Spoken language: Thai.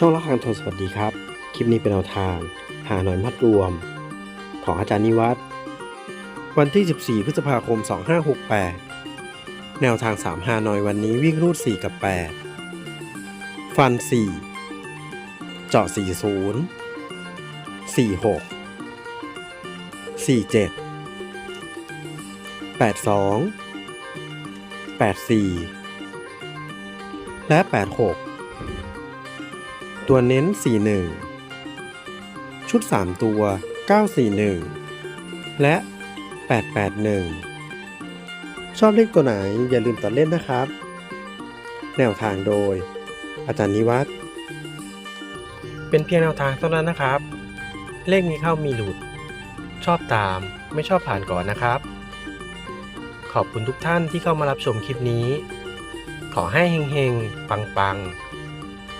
ช่องละครทนสวัสดีครับ คลิปนี้เป็นแนวทาง หาหน่อยมัดรวม ของอาจารย์นิวัฒน์วันที่ 14 พฤษภาคม 2568 แนวทาง 3 หาหน่อยวันนี้วิ่งรูด 4 กับ 8 ฟัน 4 เจาะ 40 46 47 82 84 และ 86 ตัวเน้น 41 ชุด 3 ตัว 941 และ 881 ชอบเลขตัวไหนอย่าลืมตัดเล่นนะครับ แนวทางโดย อาจารย์นิวัฒน์เป็นเพียงแนวทางเท่านั้นนะครับ เลขมีเข้ามีหลุด ชอบตามไม่ชอบผ่านก่อนนะครับ ขอบคุณทุกท่านที่เข้ามารับชมคลิปนี้ ขอให้เฮงๆ ปังๆ